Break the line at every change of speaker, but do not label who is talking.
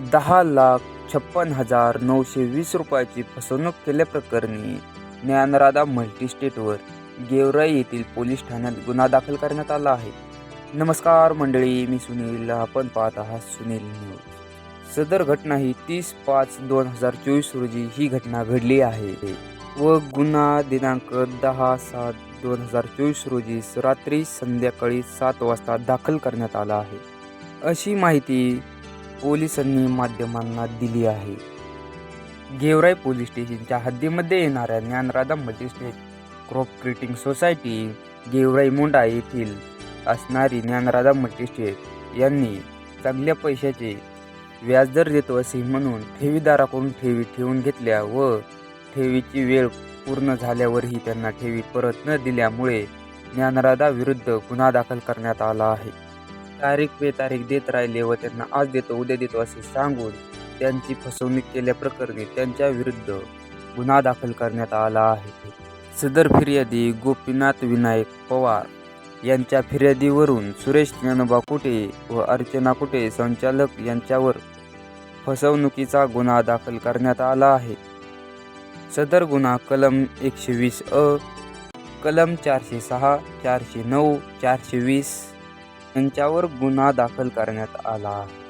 दहा लाख छप्पन हजार नऊशे वीस रुपयाची फसवणूक केल्याप्रकरणी ज्ञानराधा मल्टीस्टेटवर गेवराई येथील पोलीस ठाण्यात गुन्हा दाखल करण्यात आला आहे. नमस्कार मंडळी मी सुनील. आपण पाहत आहात सुनील न्यूज. सदर घटना ही तीस पाच दोन हजार चोवीस रोजी ही घटना घडली आहे. व गुन्हा दिनांक दहा सात दोन हजार चोवीस रोजी रात्री संध्याकाळी सात वाजता दाखल करण्यात आला आहे. अशी माहिती पोलिसांनी माध्यमांना दिली आहे. गेवराई पोलीस स्टेशनच्या हद्दीमध्ये येणाऱ्या Dnyanradha multistate co-op credit society Georai Munda येथील असणारी ज्ञानराधा मजिस्ट्रेट यांनी चांगल्या पैशाचे व्याजदर देतो असे म्हणून ठेवीदाराकडून ठेवी ठेवून घेतल्या व ठेवीची वेळ पूर्ण झाल्यावरही त्यांना ठेवी परत न दिल्यामुळे ज्ञानराधा विरुद्ध गुन्हा दाखल करण्यात आला आहे. तारीख पे तारीख देत राहिले व त्यांना आज देतो उद्या देतो असे सांगून त्यांची फसवणूक केल्याप्रकरणी त्यांच्या विरुद्ध गुन्हा दाखल करण्यात आला आहे. सदर फिर्यादी गोपीनाथ विनायक पवार यांच्या फिर्यादीवरून सुरेश ज्ञानोबा कुटे व अर्चना कुटे संचालक यांच्यावर फसवणुकीचा गुन्हा दाखल करण्यात आला आहे. सदर गुन्हा कलम एकशे वीस अ कलम चारशे सहा चारशे नऊ चारशे वीस यांच्यावर गुन्हा दाखल करण्यात आला. आहे